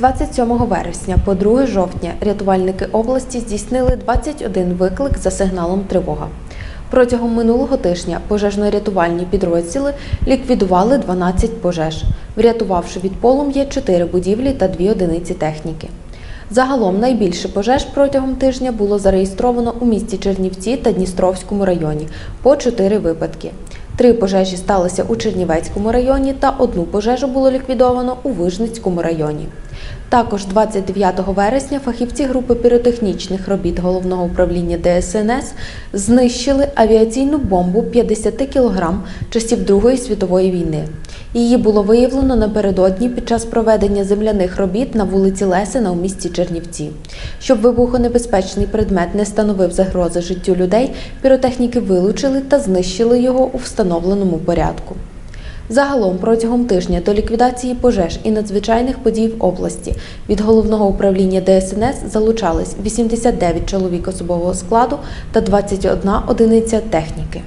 27 вересня по 2 жовтня рятувальники області здійснили 21 виклик за сигналом тривога. Протягом минулого тижня пожежно-рятувальні підрозділи ліквідували 12 пожеж, врятувавши від полум'я 4 будівлі та 2 одиниці техніки. Загалом найбільше пожеж протягом тижня було зареєстровано у місті Чернівці та Дністровському районі по 4 випадки. Три пожежі сталися у Чернівецькому районі та одну пожежу було ліквідовано у Вижницькому районі. Також 29 вересня фахівці групи піротехнічних робіт головного управління ДСНС знищили авіаційну бомбу 50 кг часів Другої світової війни. Її було виявлено напередодні під час проведення земляних робіт на вулиці Лесина у місті Чернівці. Щоб вибухонебезпечний предмет не становив загрози життю людей, піротехніки вилучили та знищили його у встановленому порядку. Загалом протягом тижня до ліквідації пожеж і надзвичайних подій в області від головного управління ДСНС залучались 89 чоловік особового складу та 21 одиниця техніки.